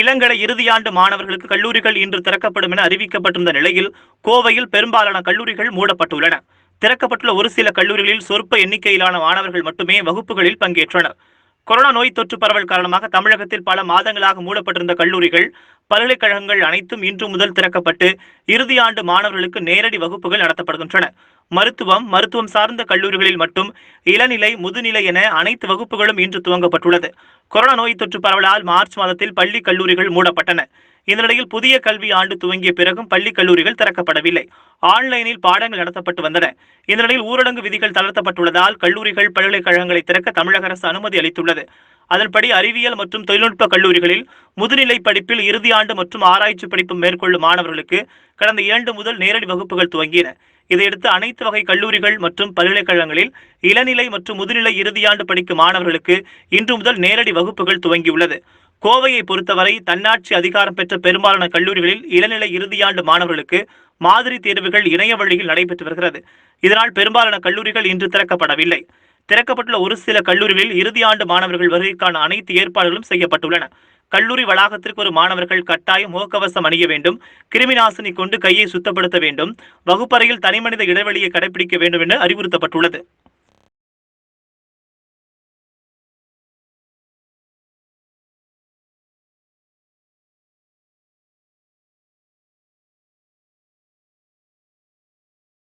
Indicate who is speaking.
Speaker 1: இளங்கலை இறுதியாண்டு மாணவர்களுக்கு கல்லூரிகள் இன்று திறக்கப்படும் என அறிவிக்கப்பட்டிருந்த நிலையில் கோவையில் பெரும்பாலான கல்லூரிகள் மூடப்பட்டுள்ளன. திறக்கப்பட்டுள்ள ஒரு சில கல்லூரிகளில் சொற்ப எண்ணிக்கையிலான மாணவர்கள் மட்டுமே வகுப்புகளில் பங்கேற்றனர். கொரோனா நோய் தொற்று பரவல் காரணமாக தமிழகத்தில் பல மாதங்களாக மூடப்பட்டிருந்த கல்லூரிகள் பல்கலைக்கழகங்கள் அனைத்தும் இன்று முதல் திறக்கப்பட்டு இறுதியாண்டு மாணவர்களுக்கு நேரடி வகுப்புகள் நடத்தப்படுகின்றன. மருத்துவம் மருத்துவம் சார்ந்த கல்லூரிகளில் மட்டும் இளநிலை முதுநிலை என அனைத்து வகுப்புகளும் இன்று துவங்கப்பட்டுள்ளது. கொரோனா நோய் தொற்று பரவலால் மார்ச் மாதத்தில் பள்ளி கல்லூரிகள் மூடப்பட்டன. இந்த நிலையில் புதிய கல்வி ஆண்டு துவங்கிய பிறகும் பள்ளி கல்லூரிகள் திறக்கப்படவில்லை. ஆன்லைனில் பாடங்கள் நடத்தப்பட்டு வந்தன. இந்த ஊரடங்கு விதிகள் தளர்த்தப்பட்டுள்ளதால் கல்லூரிகள் பல்கலைக்கழகங்களை திறக்க தமிழக அரசு அனுமதி அளித்துள்ளது. அதன்படி அறிவியல் மற்றும் தொழில்நுட்ப கல்லூரிகளில் முதுநிலை படிப்பில் இறுதி ஆண்டு மற்றும் ஆராய்ச்சி படிப்பு மேற்கொள்ளும் மாணவர்களுக்கு கடந்த இரண்டு முதல் நேரடி வகுப்புகள் துவங்கின இதையடுத்து அனைத்து வகை கல்லூரிகள் மற்றும் பல்கலைக்கழகங்களில் இளநிலை மற்றும் முதுநிலை இறுதியாண்டு படிக்கும் மாணவர்களுக்கு இன்று முதல் நேரடி வகுப்புகள் துவங்கியுள்ளது. கோவையை பொறுத்தவரை தன்னாட்சி அதிகாரம் பெற்ற பெரும்பாலான கல்லூரிகளில் இளநிலை இறுதியாண்டு மாணவர்களுக்கு மாதிரி தேர்வுகள் இணைய வழியில் நடைபெற்று வருகிறது. இதனால் பெரும்பாலான கல்லூரிகள் இன்று திறக்கப்படவில்லை. திறக்கப்பட்டுள்ள ஒரு சில கல்லூரிகளில் இறுதியாண்டு மாணவர்கள் வருகைக்கான அனைத்து ஏற்பாடுகளும் செய்யப்பட்டுள்ளன. கல்லூரி வளாகத்திற்கு ஒரு மாணவர்கள் கட்டாயம் முகக்கவசம் அணிய வேண்டும் கிருமி நாசினி கொண்டு கையை சுத்தப்படுத்த வேண்டும் வகுப்பறையில் தனிமனித இடைவெளியை கடைபிடிக்க வேண்டும் என அறிவுறுத்தப்பட்டுள்ளது.